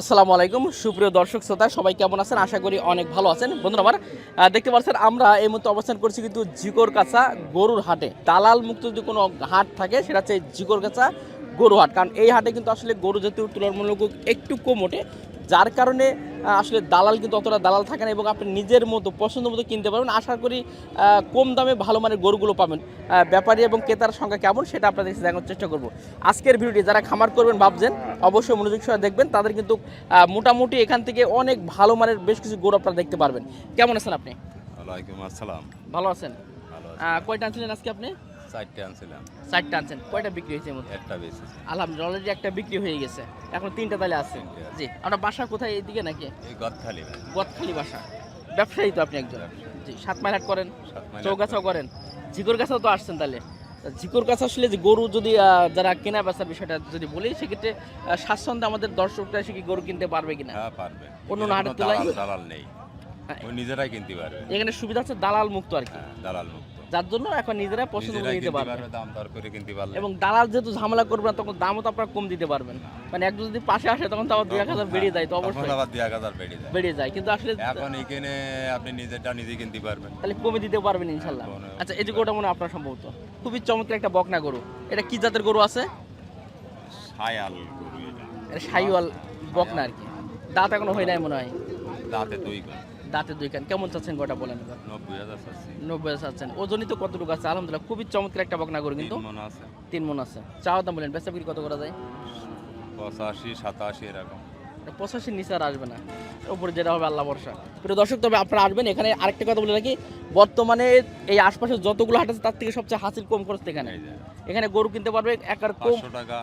আসসালামু আলাইকুম। সুপ্রিয় দর্শক, শ্রোতা, সবাই কেমন আছেন? আশা করি অনেক ভালো আছেন। বন্ধুরা, আমার দেখতে পাচ্ছেন, আমরা এই মুহূর্তে অবস্থান করছি কিন্তু জিকোর কাছা গরুর হাটে। দালাল মুক্ত যদি কোনো হাট থাকে, সেটা হচ্ছে জিকোর কাছা গরু হাট। কারণ এই হাটে কিন্তু আসলে গরু জাতীয় তুলনামূলক একটু কম ওঠে। যার কারণে আসলে দালাল কিন্তু অতটা দালাল থাকে না এবং আপনি নিজের মতো পছন্দ মতো কিনতে পারবেন। আশা করি কম দামে ভালো মানের গরুগুলো পাবেন। ব্যাপারী এবং ক্রেতার সংখ্যা কেমন সেটা আপনাদের দেখানোর চেষ্টা করব। আজকের ভিডিওটি যারা খামার করবেন ভাবছেন অবশ্যই মনোযোগ সহ দেখবেন। তাদের কিন্তু মোটামুটি এখান থেকে অনেক ভালো মানের বেশ কিছু গরু আপনারা দেখতে পারবেন। কেমন আছেন আপনি? ওয়ালাইকুম আসসালাম। ভালো আছেন। কয়টা আনছিলেন আজকে আপনি? চারটে আনছিলাম। চারটা আনছেন। কয়টা বিক্রি হয়েছে মধ্যে? একটা বেশি। আলহামদুলিল্লাহ অলরেডি একটা বিক্রি হয়ে গেছে। এখন তিনটা তাহলে আছে। জি আপনার বাসা কোথায় এইদিকে নাকি? এই গদখালি গদখালি বাসা। ব্যবসায়ী তো আপনি একজন। জি সাত মাইল হাট করেন? চৌগাছাও করেন। ঝিকোর কাছেও তো আসছেন তাহলে ঝিকোর কাছে আসলে যে গরু যদি যারা কেনা বেচার বিষয়টা যদি বলি সেক্ষেত্রে স্বাচ্ছন্দ্যে আমাদের দর্শকরা এসে কি গরু কিনতে পারবে কিনা? হ্যাঁ পারবে। অন্য হাটের কোনো তুলনায়- দালাল দালাল নেই। হ্যাঁ। নিজেরাই কিনতে পারবে। এখানে সুবিধা হচ্ছে দালাল মুক্ত আর কি। হ্যাঁ দালাল মুক্ত যার জন্য এখন নিজেরা পছন্দ করে নিতে পারবে। পারবে দাম দর করে কিনতে পারলে। এবং দালাল যেহেতু ঝামেলা করবে না তখন দামও তো আপনারা কম দিতে পারবেন। মানে একজন যদি পাশে আসে তখন তো আবার দুই এক হাজার বেড়ে যায় তো অবশ্যই। আবার দুই এক হাজার বেড়ে যায়। বেড়ে যায় কিন্তু আসলে এখন এখানে আপনি নিজেরটা নিজে কিনতে পারবেন। তাহলে কমে দিতে পারবেন ইনশাল্লাহ। আচ্ছা এই যে গরুটা মনে আপনার সম্ভবত। খুবই চমৎকার একটা বকনা গরু। এটা কি জাতের গরু আছে? সায়াল গরু এটা। এটা সাইওয়াল বকনা আর কি। দাঁত এখনও হয় নাই মনে হয়? দাঁতে দুই গুণ দাঁতে দুই কান কেমন চাচ্ছেন গোটা বলেন এবার? নব্বই হাজার নব্বই চাচ্ছেন। ওজনই তো কতটুকু আছে? আলহামদুলিল্লাহ খুবই চমৎকার একটা বকনা গরু কিন্তু। তিন মন আছে। চাওয়া দাম বলেন বেচা বিক্রি কত করা যায়? পঁচাশি সাতাশি এরকম। পঁচাশির নিচে আর আসবে না। উপরে যেটা হবে আল্লাহ ভরসা। প্রিয় দর্শক তবে আপনারা আসবেন। এখানে আরেকটা কথা বলে রাখি বর্তমানে এই আশপাশে যতগুলো হাট আছে তার থেকে সবচেয়ে হাসিল কম খরচ এখানে। এখানে গরু কিনতে পারবে একার কম পাঁচশো টাকা।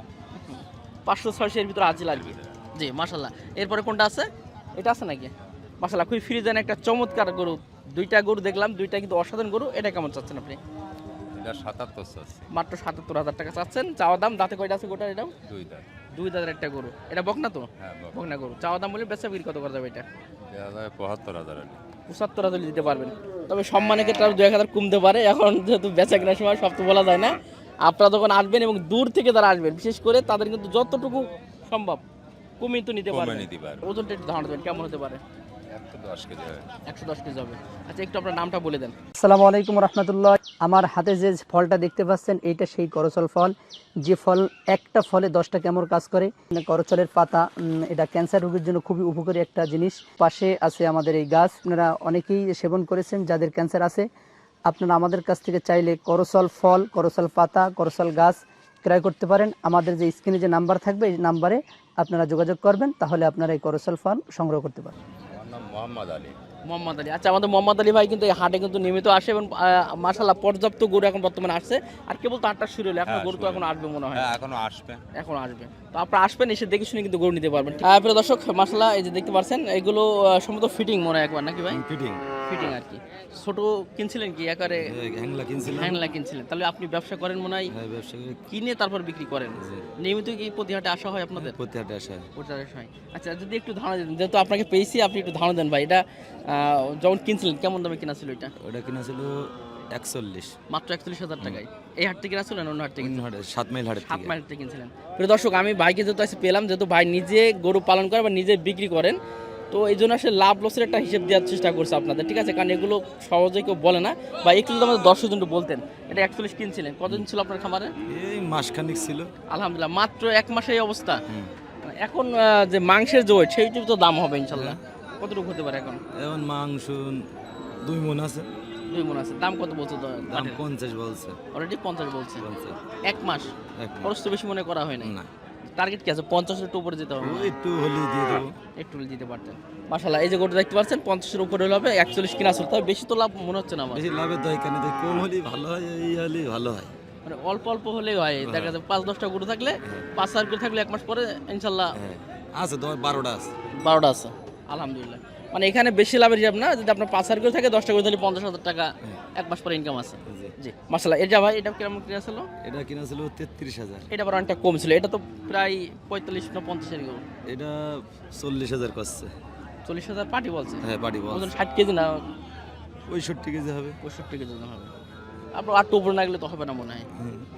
পাঁচশো ছয়শো এর ভিতরে হাসিল আর কি। জি মাসাল্লাহ এরপরে কোনটা আছে? এটা আছে নাকি? মাসাল্লাহ খুবই ফ্রি দেন একটা চমৎকার গরু দুইটা গরু দেখলাম দুইটা কিন্তু অসাধারণ গরু এটা কেমন চাচ্ছেন আপনি? মাত্র সাতাত্তর হাজার টাকা চাচ্ছেন চাওয়া দাম দাঁতে কয়টা আছে গোটা এটাও? দুই দাঁত। দুই দাদার একটা গরু এটা বকনা তো? হ্যাঁ বকনা। গরু চাওয়া দাম বলে বেচা বিক্রি কত করা যাবে এটা? পঁচাত্তর হাজার পঁচাত্তর হাজার দিতে পারবেন। তবে সম্মানের ক্ষেত্রে আরও দু এক হাজার কমতে পারে এখন যেহেতু বেচা কেনার সময় সব তো বলা যায় না। আপনারা যখন আসবেন এবং দূর থেকে তারা আসবেন বিশেষ করে তাদের কিন্তু যতটুকু সম্ভব কমিয়ে তো নিতে পারবেন। ওজনটা একটু ধারণা দেবেন কেমন হতে পারে? একশো দশ কেজি হবে। আচ্ছা একটু আপনার নামটা বলে দেন। আসসালামু আলাইকুম রহমতুল্লাহ। আমার হাতে যে ফলটা দেখতে পাচ্ছেন এইটা সেই করচল ফল। যে ফল একটা ফলে দশটা কেমন কাজ করে। করচলের পাতা এটা ক্যান্সার রোগের জন্য খুবই উপকারী একটা জিনিস। পাশে আছে আমাদের এই গাছ। আপনারা অনেকেই সেবন করেছেন যাদের ক্যান্সার আছে। আপনারা আমাদের কাছ থেকে চাইলে করচল ফল করচল পাতা করচল গাছ ক্রয় করতে পারেন। আমাদের যে স্ক্রিনে যে নাম্বার থাকবে এই নাম্বারে আপনারা যোগাযোগ করবেন। তাহলে আপনারা এই করচল ফল সংগ্রহ করতে পারেন মোহাম্মদ আলী। মোহাম্মদ আলী। আচ্ছা আমাদের মোহাম্মদ আলী ভাই কিন্তু এই হাটে কিন্তু নিয়মিত আসে এবং মাসাল্লাহ পর্যাপ্ত গরু এখন বর্তমানে আসছে। আর কেবল তো শুরু হলো এখন হ্যাঁ, গরু তো এখন আসবে মনে হয়। হ্যাঁ এখনও আসবে। এখন আসবে। তো আপনারা আসবেন এসে দেখে শুনে কিন্তু গরু নিতে পারবেন। প্রিয় দর্শক মাসাল্লাহ এই যে দেখতে পাচ্ছেন এগুলো সম্ভবত ফিটিং মনে হয় একবার নাকি ভাই? ফিটিং ফিটিং আর কি ছোট কিনছিলেন কি? একারে হ্যাংলা কিনছিলাম। হ্যাংলা কিনছিলেন। তাহলে আপনি ব্যবসা করেন মনে হয়? হ্যাঁ ব্যবসা করে। কিনে তারপর বিক্রি করেন। নিয়মিত কি প্রতি হাটে আসা হয় আপনাদের? প্রতি হাটে আসা হয়। প্রতি হাটে আসা হয়। আচ্ছা যদি একটু ধারণা দেন যেহেতু আপনাকে পেয়েছি আপনি একটু ধারণা দেন ভাই। এটা যখন কিনছিলেন কেমন দামে কিনা ছিল এটা? ওটা কিনা ছিল একচল্লিশ। মাত্র একচল্লিশ হাজার টাকায়। এই হাট থেকে ছিলেন অন্য হাট থেকে সাত মাইল হাটের সাত মাইল থেকে কিনছিলেন। প্রিয় দর্শক আমি ভাইকে যেহেতু পেলাম যেহেতু ভাই নিজে গরু পালন করে বা নিজে বিক্রি করেন তো এই জন্য আসলে লাভ লসের একটা হিসেব দেওয়ার চেষ্টা করছে আপনাদের ঠিক আছে? কারণ এগুলো সহজে কেউ বলে না। বা একটু যদি আমাদের দর্শক জন্য বলতেন এটা একচল্লিশ কিনছিলেন। কতদিন ছিল আপনার খামারে? এই মাসখানিক ছিল। আলহামদুলিল্লাহ মাত্র এক মাসে এই অবস্থা। এখন আহ, যে মাংসের যে ওয়েট সেইটির তো দাম হবে ইনশাল্লাহ কতটুকু হতে পারে এখন? এখন মাংস দুই মন আছে। দুই মনে আছে। দাম কত বলছো দাম পঞ্চাশ বলছে। অলরেডি পঞ্চাশ বলছে। এক মাস? খরচ তো বেশি মনে করা হয় না। টার্গেট কি আছে? পঞ্চাশের একটু উপরে যেতে হবে। একটু হলে দিয়ে দেবো। একটু হলে দিতে পারতেন। মাশাল্লাহ এই যে গোটা দেখতে পাচ্ছেন পঞ্চাশের উপরে হলে হবে একচল্লিশ কিনা আসলে তবে বেশি তো লাভ মনে হচ্ছে না আমার। বেশি লাভের দরকার নেই কম হলেই ভালো হয় এই হলেই ভালো হয়। মানে অল্প অল্প হলেই হয় দেখা যায় পাঁচ দশটা গরু থাকলে পাঁচ হাজার করে থাকলে এক মাস পরে ইনশাল্লাহ হ্যাঁ। আছে দশ বারোটা আছে। বারোটা আছে। আলহামদুলিল্লাহ। মানে এখানে বেশি লাভের হিসাব না যদি আপনার পাঁচ হাজার করে থাকে দশটা করে তাহলে পঞ্চাশ হাজার টাকা এক মাস পরে ইনকাম আছে। জি। মাসাল্লাহ এটা ভাই এটা কেমন কিনা ছিল? এটা কিনা ছিল তেত্রিশ হাজার। এটা আবার অনেকটা কম ছিল। এটা তো প্রায় পঁয়তাল্লিশ না পঞ্চাশের গরু এটা চল্লিশ হাজার করছে চল্লিশ হাজার পার্টি বলছে? হ্যাঁ বাড়ি বল ওজন ষাট কেজি না? পঁয়ষট্টি কেজি হবে। পঁয়ষট্টি কেজি হবে। আপনার আটটু উপরে না গেলে তো হবে না মনে হয়।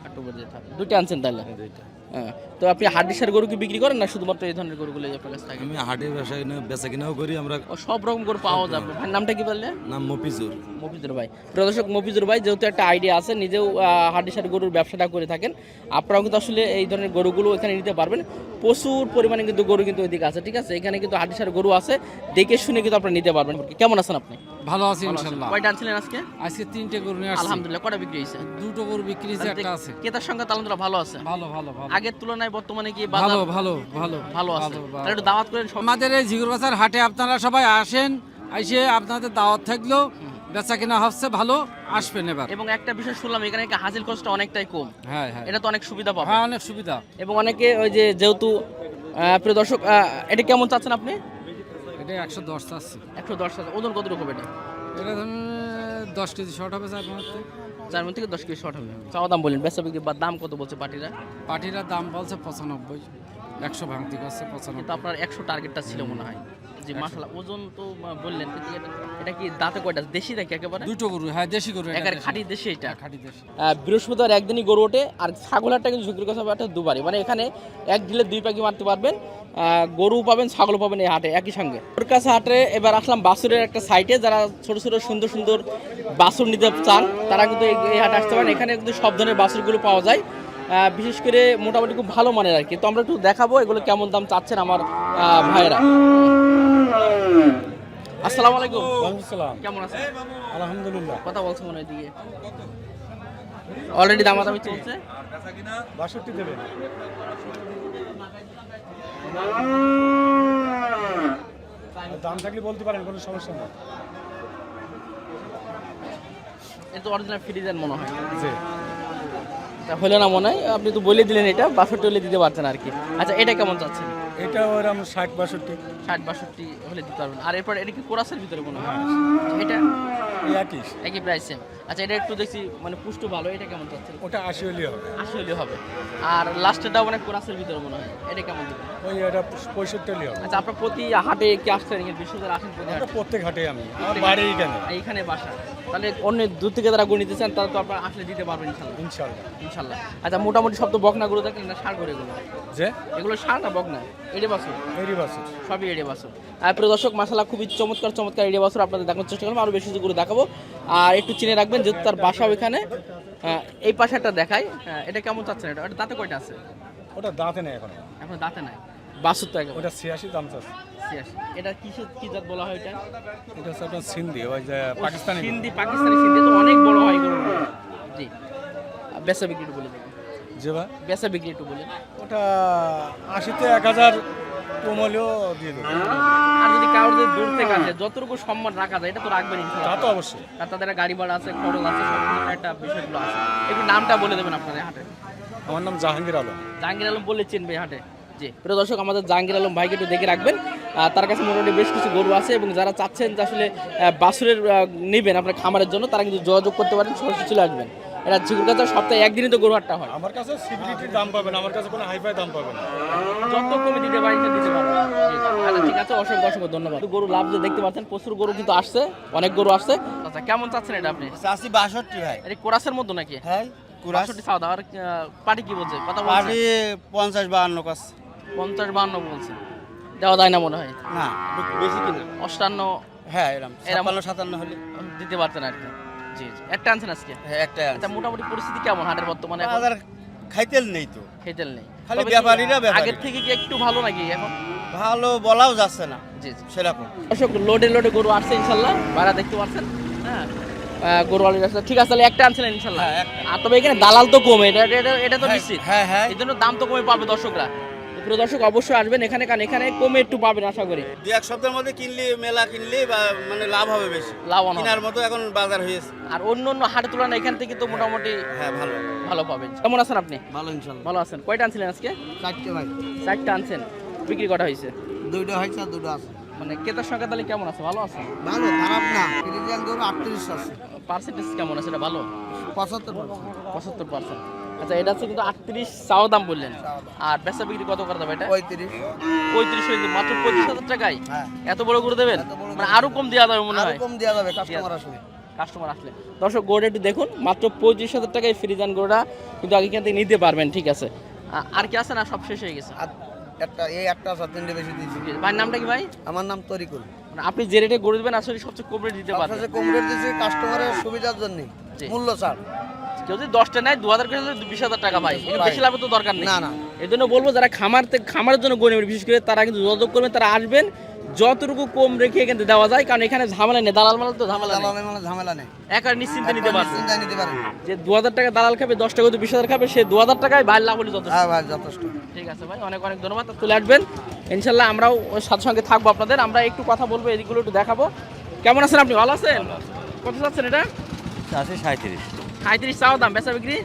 আটটু উপরে যেতে হবে। দুইটা আনছেন তাহলে? দুইটা। হ্যাঁ, তো আপনি হাড্ডিসার গরু কি বিক্রি করেন না শুধুমাত্র এই ধরনের গরুগুলো আপনার কাছে থাকে? আমি হাটের ব্যবসা বেচা কিনাও করি আমরা সব রকম গরু পাওয়া যাবে। ভাইয়ের নামটা কি বললে? নাম মফিজুর। মফিজুর ভাই। প্রদর্শক মফিজুর ভাই যেহেতু একটা আইডিয়া আছে নিজেও হাড্ডিসার গরুর ব্যবসাটা করে থাকেন। আপনারাও কিন্তু আসলে এই ধরনের গরুগুলো এখানে নিতে পারবেন। প্রচুর পরিমাণে কিন্তু গরু কিন্তু ওইদিকে আছে ঠিক আছে? এখানে কিন্তু হাড্ডিসার গরু আছে দেখে শুনে কিন্তু আপনারা নিতে পারবেন। কেমন আছেন আপনি? ভালো আছি ভালো? ইনশাল্লাহ। কয়টা আনছিলেন আজকে? আজকে তিনটে গরু নিয়ে আসছি। আলহামদুলিল্লাহ কটা বিক্রি হয়েছে? দুটো গরু বিক্রি হয়েছে একটা আছে। ক্রেতার সংখ্যা আলহামদুলিল্লাহ ভালো আছে। ভালো ভালো ভালো। আগের তুলনায় বর্তমানে কি বাজার ভালো ভালো ভালো আছে? তাহলে একটু দাওয়াত করেন আমাদের এই হাটে আপনারা সবাই আসেন এসে আপনাদের দাওয়াত থাকল। বেচা কিনা হচ্ছে ভালো আসবেন এবার। এবং একটা বিষয় শুনলাম এখানে হাজির খরচটা অনেকটাই কম। হ্যাঁ হ্যাঁ। এটা তো অনেক সুবিধা পাবে। হ্যাঁ অনেক সুবিধা। এবং অনেকে ওই যে যেহেতু প্রিয় দর্শক এটা কেমন চাচ্ছেন আপনি? এটা একশো দশ আছে। একশো দশ আছে। ওজন কত রকম এটা? এটা ধরুন দশ কেজি শর্ট হবে চার মধ্যে চার মধ্যে থেকে দশ কেজি শর্ট হবে। চাওয়া দাম বলেন বেচা বিক্রি বা দাম কত বলছে পার্টিরা? পাটিরা দাম বলছে পঁচানব্বই। একশো ভাঙতি করছে পঁচানব্বই। আপনার একশো টার্গেটটা ছিল মনে হয়। জি ওজন তো বললেন কিন্তু এটা- কি দাঁতে কয়টা? দেশি নাকি একেবারে? দুটো গরু হ্যাঁ দেশি গরু একেবারে খাঁটি দেশি এটা? হ্যাঁ, খাঁটি দেশি। বৃহস্পতিবার একদিনই গরু ওঠে আর ছাগলহাটটা কিন্তু কথা একটা দুবারই। মানে এখানে এক ঢিলে দুই পাখি মারতে পারবেন গরু পাবেন ছাগল পাবেন এই হাটে একই সঙ্গে। ওর কাছে হাটে এবার আসলাম বাসুরের একটা সাইটে যারা ছোট ছোট সুন্দর সুন্দর বাসুর নিতে চান তারা কিন্তু এই- হাটে আসতে পারেন। এখানে কিন্তু সব ধরনের বাসুরগুলো পাওয়া যায়। বিশেষ করে মোটামুটি খুব ভালো মানের আর কি। তো আমরা একটু দেখাবো এগুলো কেমন দাম চাচ্ছেন আমার ভাইয়েরা। আসসালামু আলাইকুম। কেমন আছেন? আলহামদুলিল্লাহ। কথা বলছো মনে হয় দিকে অলরেডি দামাদামি চলছে? বাষট্টি দেবেন। দাম থাকলে বলতে পারেন কোনো সমস্যা নেই। এটা অরিজিনাল ফ্রিজের মনে হয়। জি হলো না মনে হয়? আপনি তো বলে দিলেন এটা বাষট্টি হলে দিতে পারছেন আর কি। আচ্ছা এটা কেমন চাচ্ছেন? এটা ওর ওরকম ষাট বাষট্টি। ষাট বাষট্টি হলে দিতে পারবেন। আর এরপর এটা কি কোরাসের ভিতরে মনে হয়? এটা? একই। একই প্রাইস সেম আচ্ছা এটা একটু দেখছি মানে পুষ্ট ভালো এটা কেমন চাচ্ছেন? ওটা আশি হলে হবে। আশি হলে হবে। আর লাস্টেরটা মানে কোরাসের ভিতরে মনে হয়। এটা কেমন দেবেন? ওই এটা পঁয়ষট্টি হলে হবে। আচ্ছা আপনার প্রতি হাটে কি আসছেন এখানে বিশ্বদের আসেন প্রতি হাটে? প্রত্যেক হাটে আমি। আমার বাড়ি এখানে এইখানে বাসা। তাহলে অন্য দূর থেকে যারা গণিত চান তারা তো আপনার আসলে দিতে পারবেন ইনশাল্লাহ। ইনশাল্লাহ। ইনশাল্লাহ। আচ্ছা মোটামুটি সব তো বকনা গরু দেখলেন না সার করে এগুলো? যে? এগুলো সার না বকনা? এড়ে বাস সবই এড়ে বাছুর। আর প্রিয় দর্শক মাসালা খুবই চমৎকার চমৎকার এড়ে বাছুর আপনাদের দেখানোর চেষ্টা করব আরও বেশি কিছু করে দেখাবো। আর একটু চিনে রাখবেন যেহেতু তার বাসা ওইখানে আহ, এই পাশে একটা দেখাই। হ্যাঁ, এটা কেমন চাচ্ছেন এটা? দাঁতে কয়টা আছে? ওটা দাঁতে নেই এখন। এখন দাঁতে নাই। বাছুর তো ওটা ছিয়াশি দাম চাচ্ছে। এটা কিসের কি জাত বলা হয় এটা? এটা হচ্ছে আপনার সিন্ধি ওই যে পাকিস্তানি। হিন্দি পাকিস্তানি সিন্ধি তো অনেক বড় হয় জি। বেচা বিক্রি বলে দেবেন যে ভাই বেচা বিক্রি একটু বলে ওটা আশিতে এক হাজার কম হলেও দিয়ে দেবো। আর যদি কারোর দূর থেকে আসে যতটুকু সম্মান রাখা যায় এটা তো রাখবেন তা তো অবশ্যই। আর তাদের গাড়ি ভাড়া আছে খরচ আছে সব কিছু একটা বিষয়গুলো আছে। একটু নামটা বলে দেবেন আপনাদের হাটে। আমার নাম জাহাঙ্গীর আলম। জাহাঙ্গীর আলম বলে চিনবে হাটে। জি। প্রিয় দর্শক আমাদের জাহাঙ্গীর আলম ভাইকে একটু দেখে রাখবেন। তার কাছে মোটামুটি বেশ কিছু গরু আছে এবং যারা চাচ্ছেন যে আসলে আহ, বাছুরের নেবেন আপনার খামারের জন্য তারা কিন্তু যোগাযোগ করতে পারেন সরাসরি চলে আসবেন। এটা ঝিগুর কাছে সপ্তাহে একদিনই তো গরু হাটটা হয়। আমার কাছে সিবিলিটির দাম পাবেন আমার কাছে কোনো হাইফাই দাম পাবেন যত কমে দিতে পারি সে দিতে আচ্ছা ঠিক আছে অসংখ্য অসংখ্য ধন্যবাদ। গরু লাভ যে দেখতে পাচ্ছেন প্রচুর গরু কিন্তু আসছে অনেক গরু আসছে। আচ্ছা কেমন চাচ্ছেন এটা আপনি? চাষি বাষট্টি ভাই। এটা কোরাসের মতো নাকি? হ্যাঁ কুরাস। বাষট্টি দাও আর পার্টি কি বলছে? কথা বলছে? পাটি পঞ্চাশ বাহান্ন কাছ পঞ্চাশ বান্ন বলছে। দেওয়া যায় না মনে হয়। না বেশি কিনা। অষ্টান্ন হ্যাঁ এরকম ছাপ্পান্ন সাতান্ন হলে। দিতে পারতেন আর কি। জি জি। একটা আনছেন আজকে? হ্যাঁ আচ্ছা মোটামুটি পরিস্থিতি কেমন হাটের বর্তমানে বাজার খাইতেল নেই তো। খেতেল নেই। খালি ব্যাপারীরা। আগের থেকে কি একটু ভালো নাকি এখন? ভালো বলাও যাচ্ছে না। জি জি। সেরকম। দর্শক লোডে লোডে গরু আসছে ইনশাল্লাহ। ভাড়া দেখতে পাচ্ছেন হ্যাঁ? গরু আলি আসছে ঠিক আছে তাহলে একটা আনছিলেন ইনশাল্লাহ। হ্যাঁ, আর তবে এখানে দালাল তো কমে এটা এটা- এটা তো হ্যাঁ, নিশ্চিত। হ্যাঁ হ্যাঁ। এই জন্য দাম তো কমে পাবে দর্শকরা। তো প্রিয় দর্শক অবশ্যই আসবেন এখানে কারণ এখানে কমে একটু পাবেন আশা করি। দু এক সপ্তাহের মধ্যে কিনলে মেলা কিনলে বা মানে লাভ হবে বেশি। হবে। কেনার মতো এখন বাজার হয়েছে। আর অন্য অন্য হাটের তুলনায় এখান থেকে তো মোটামুটি হ্যাঁ ভালো। ভালো পাবেন। কেমন আছেন আপনি? ভালো ইনশাল্লাহ। ভালো আছেন। কয়টা আনছিলেন আজকে? চারটে ভাই। চারটা আনছেন। বিক্রি কটা হয়েছে? দুইটা হয়েছে আর দুটো আছে। মানে ক্রেতার সংখ্যা তাহলে কেমন আছে? ভালো আছে? ভালো খারাপ না। ফ্রিজিয়ান ধরো আটত্রিশ আছে। পার্সেন্টেজ কেমন আছে? এটা ভালো? পঁচাত্তর পঁচাত্তর। পার্সেন্ট আচ্ছা এটা হচ্ছে কিন্তু আটত্রিশ চাও দাম বললেন। আর বেচা বিক্রি কত করে দেবে এটা? পঁয়ত্রিশ। পঁয়ত্রিশ হয়েছে মাত্র পঁয়ত্রিশ হাজার টাকায়? হ্যাঁ। এত বড় করে দেবেন? মানে আরও কম দেওয়া যাবে মনে হয়। কম দেওয়া যাবে কাস্টমার আসলে। কাস্টমার আসলে। দর্শক গোড়া একটু দেখুন মাত্র পঁয়ত্রিশ হাজার টাকায় ফ্রিজান গোড়া কিন্তু আগে থেকে নিতে পারবেন ঠিক আছে। আর কি আছে না সব শেষ হয়ে গেছে? একটা এই একটা আছে তিনটে বেশি দিয়েছি। ভাইয়ের নামটা কি ভাই? আমার নাম তরিকুল। মানে আপনি যে রেটে গড়ে দেবেন আসলে সবচেয়ে কম রেট দিতে পারবেন। সবচেয়ে কম রেট দিয়েছি কাস্টমারের সুবিধার জন্য। মূল্য ছাড়। কেউ যদি দশটা নেয় দু হাজার করে বিশ হাজার টাকা ভাই এর বেশি লাভের তো দরকার নেই। না, না। এই জন্য বলব যারা খামার থেকে খামারের জন্য নেবেন বিশেষ করে তারা কিন্তু যোগাযোগ করবেন তারা আসবেন যতটুকু কম রেখে এখান থেকে দেওয়া যায় কারণ এখানে ঝামেলা নেই দালাল মালাল তো ঝামেলা নেই। ঝামেলা নেই। একার নিশ্চিন্তে নিতে একবার পারবে। নিতে যে দু হাজার টাকা দালাল খাবে দশ টাকা বিশ হাজার খাবে সে দু হাজার টাকায় বাইর লাভ হলে যথেষ্ট। হ্যাঁ ভাই যথেষ্ট। ঠিক আছে ভাই অনেক অনেক ধন্যবাদ। চলে আসবেন। ইনশাল্লাহ আমরাও সাথে সঙ্গে থাকব আপনাদের। আমরা একটু কথা বলব এদিকগুলো একটু দেখাবো। কেমন আছেন আপনি? ভালো আছেন? কত চাচ্ছেন এটা? আছে সাঁত্রিশ সাঁত্রিশ চাও দাম বেচা বিক্রি?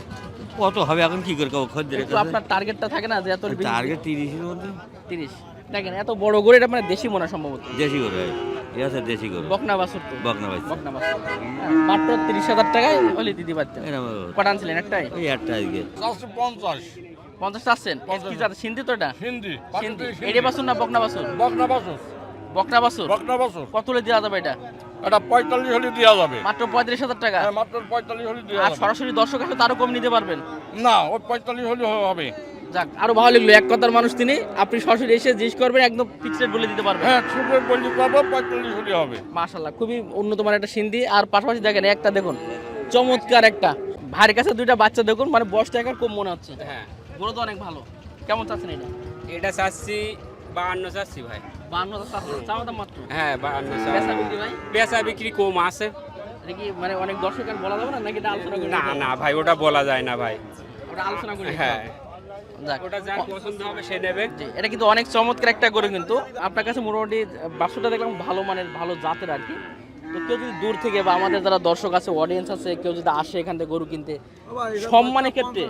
কত হবে এখন কি করে খদ্দের আপনার টার্গেটটা থাকে না যে এত টার্গেট তিরিশের মধ্যে। তিরিশ। দেখেন এত বড় গরু এটা মানে দেশি মনে হয় সম্ভবত। দেশি করে এ আছে দেশি করে বকনা বাসুর তো। বকনা বাইছে বকনা বাসুর হ্যাঁ, মাত্র তিরিশ হাজার টাকায় পারতেন কটা আনছিলেন একটাই? ওই একটা আজকে। পঞ্চাশ। পঞ্চাশ আছেন কি জাত? সিন্ধি তো এটা? সিন্ধি। না বকনা বাসুর বকনা বাসুর বকনা বাসুর বকনা বাসুর কত হলে দেওয়া যাবে এটা? এটা পঁয়তাল্লিশ হলে দেওয়া যাবে। মাত্র পঁয়ত্রিশ হাজার টাকা? হ্যাঁ মাত্র পঁয়তাল্লিশ হলে দেওয়া আর যাবে। সরাসরি দর্শক আসলে তারও কম নিতে পারবেন? না ওই পঁয়তাল্লিশ হলে হবে। যাক আরও ভালো লাগল এক কথার মানুষ তিনি। আপনি সরাসরি এসে জিজ্ঞেস করবেন একদম ফিক্সড বলে দিতে পারবেন। হ্যাঁ ছোট বললি পাবো পঁয়তাল্লিশ হলে হবে। মাশাল্লাহ খুবই উন্নত মানের একটা সিন্ধি। আর পাশাপাশি দেখেন একটা দেখুন চমৎকার একটা। ভাইয়ের কাছে দুইটা বাচ্চা দেখুন মানে বয়সটা একবার কম মনে হচ্ছে। হ্যাঁ। গরু তো অনেক ভালো। কেমন চাচ্ছেন এটা? এটা চাচ্ছি বাহান্ন চাচ্ছি ভাই। বান্ন চাওয়া দাম মাত্র? হ্যাঁ বাহান্ন বেচা বিক্রি ভাই? বেচা বিক্রি কম আছে। কি মানে অনেক দর্শক বলা যাবে না নাকি আলোচনা করে না না ভাই ওটা বলা যায় না ভাই। ওটা আলোচনা করি হ্যাঁ। যাক। ওটা যার পছন্দ হবে সে নেবে। এটা কিন্তু অনেক চমৎকার একটা গরু কিন্তু। আপনার কাছে মোটামুটি বাসুটা দেখলাম ভালো মানের ভালো জাতের আর কি। তো কেউ যদি দূর থেকে বা আমাদের যারা দর্শক আছে অডিয়েন্স আছে কেউ যদি আসে এখান থেকে গরু কিনতে সম্মানের ক্ষেত্রে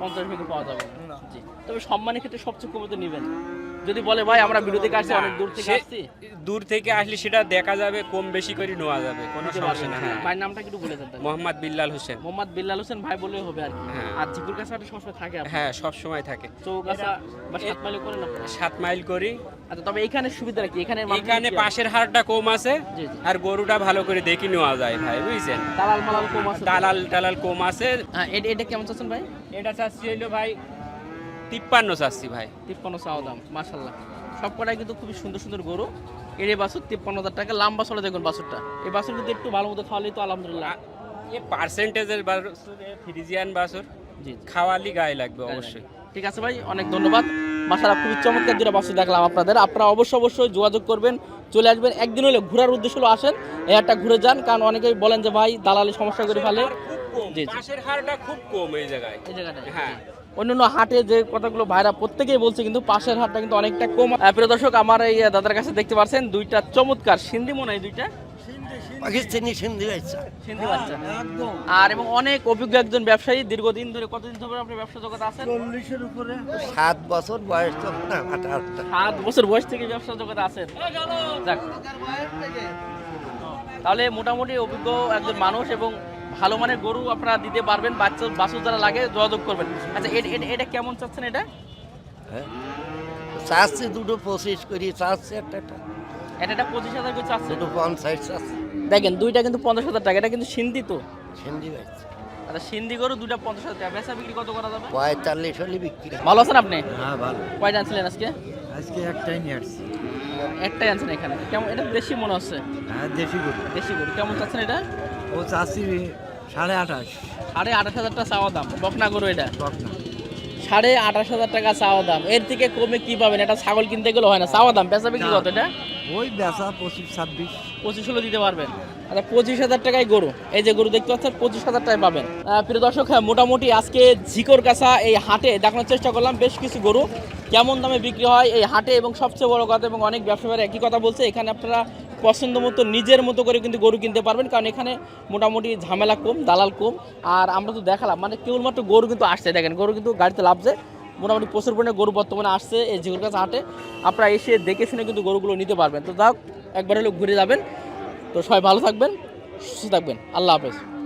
পঞ্চাশ ভেঙে পাওয়া যাবে। না। জি। তবে সম্মানের ক্ষেত্রে সবচেয়ে কমে তো নেবেন। যদি বলে ভাই আমরা বিরোধী কাছে অনেক দূর থেকে আসছি। দূর থেকে আসলে সেটা দেখা যাবে কম বেশি করে নেওয়া যাবে কোনো সমস্যা না। হ্যাঁ ভাইয়ের নামটা একটু বলে দেন মোহাম্মদ বিল্লাল হোসেন। মোহাম্মদ বিল্লাল হোসেন ভাই বললেই হবে আর কি। হ্যাঁ। আর জিকুর কাছে একটা সবসময় থাকে হ্যাঁ সব সময় থাকে। চৌগাছা বা সাত মাইলে করেন সাত মাইল করি। আচ্ছা তবে এখানে সুবিধা কি? এখানে এখানে পাশের হারটা কম আছে জি, জি। আর গরুটা ভালো করে দেখি নেওয়া যায় ভাই বুঝছেন? দালাল মালাল কম আছে? দালাল টালাল কম আছে। হ্যাঁ এটা এটা কেমন চাচ্ছেন ভাই? এটা চাচ্ছি হইল ভাই তিপ্পান্ন চাচ্ছি ভাই। তিপ্পান্ন চাওয়া দাম মাসাল্লাহ সব কটাই কিন্তু খুবই সুন্দর সুন্দর গরু। এর এই বাছুর তিপ্পান্ন হাজার টাকা লাম্বা চলে দেখুন বাছুরটা। এই বাছুর কিন্তু একটু ভালো মতো খাওয়ালেই তো আলহামদুলিল্লাহ। এ পার্সেন্টেজের ফ্রিজিয়ান বাসর জি খাওয়ালি গায়ে লাগবে অবশ্যই। ঠিক আছে ভাই অনেক ধন্যবাদ। মাসালা খুবই চমৎকার দুটো বাসু দেখলাম আপনাদের। আপনারা অবশ্যই অবশ্যই যোগাযোগ করবেন চলে আসবেন। একদিন হলে ঘোরার উদ্দেশ্য হলো আসেন এই একটা ঘুরে যান কারণ অনেকেই বলেন যে ভাই দালালি সমস্যা করে ফেলে। জি জি। হারটা খুব কম এই জায়গায়। এই জায়গাটায় হ্যাঁ। অন্যান্য হাটে যে কথাগুলো ভাইরা প্রত্যেকেই বলছে কিন্তু পাশের হাটটা কিন্তু অনেকটা কম। প্রিয় দর্শক আমার এই দাদার কাছে দেখতে পাচ্ছেন দুইটা চমৎকার সিন্ধি মনে হয় দুইটা? পাকিস্তানি সিন্ধি বাচ্চা। সিন্ধি বাচ্চা। আর এবং অনেক অভিজ্ঞ একজন ব্যবসায়ী দীর্ঘদিন ধরে কতদিন ধরে আপনি ব্যবসা জগতে আছেন? সাত বছর বয়স না সাত বছর বয়স থেকে ব্যবসা জগতে আছেন। যাক। তাহলে মোটামুটি অভিজ্ঞ একজন মানুষ এবং ভালো মানের গরু আপনারা দিতে পারবেন বাচ্চা বাছু যারা লাগে যোগাযোগ করবেন। আচ্ছা এটা কেমন চাচ্ছেন এটা? চাচ্ছি দুটো পঁচিশ করি চাচ্ছি একটা একটা। এটা একটা পঁচিশ হাজার করে চাচ্ছেন? দুটো পঞ্চাশ চাচ্ছি। দেখেন দুইটা কিন্তু পঞ্চাশ হাজার টাকা এটা কিন্তু সিন্ধি তো। সিন্ধি বাচ্চা আচ্ছা সিন্ধি গরু দুইটা পঞ্চাশ হাজার টাকা। বেচা বিক্রি কত করা যাবে? পঁয়তাল্লিশ হলে বিক্রি। ভালো আছেন আপনি? হ্যাঁ ভালো। কয়টা আনছিলেন আজকে? আজকে একটাই নিয়ে আসছি। একটাই আনছেন এখানে। কেমন এটা দেশি মনে হচ্ছে? হ্যাঁ দেশি গরু। দেশি গরু। কেমন চাচ্ছেন এটা? ও চাষি সাড়ে আঠাশ। সাড়ে আঠাশ হাজার টাকা চাওয়া দাম। বকনা গরু এটা। বকনা। সাড়ে আঠাশ হাজার টাকা চাওয়া দাম। এর থেকে কমে কি পাবেন? এটা ছাগল কিনতে গেলে হয় না। চাওয়া দাম। বেচা বিক্রি কত এটা? ওই বেচা পঁচিশ ছাব্বিশ। পঁচিশ হলো দিতে পারবেন। আচ্ছা পঁচিশ হাজার টাকায় গরু। এই যে গরু দেখতে পাচ্ছেন পঁচিশ হাজার টাকায় পাবেন। প্রিয় দর্শক হ্যাঁ মোটামুটি আজকে ঝিকর কাছা এই হাটে দেখানোর চেষ্টা করলাম। বেশ কিছু গরু কেমন দামে বিক্রি হয় এই হাটে এবং সবচেয়ে বড় কথা এবং অনেক ব্যবসায়ীরা একই কথা বলছে। এখানে আপনারা পছন্দ মতো নিজের মতো করে কিন্তু গরু কিনতে পারবেন, কারণ এখানে মোটামুটি ঝামেলা কম, দালাল কম। আর আমরা তো দেখালাম মানে কেবলমাত্র গরু কিন্তু আসছে, দেখেন, গরু কিন্তু গাড়িতে লাভছে মোটামুটি প্রচুর পরিমাণে গরু বর্তমানে আসছে, এই জিগুর কাছে হাটে। আপনারা এসে দেখে শুনে কিন্তু গরুগুলো নিতে পারবেন। তো যাক একবার হলেও ঘুরে যাবেন। তো সবাই ভালো থাকবেন, সুস্থ থাকবেন। আল্লাহ হাফেজ।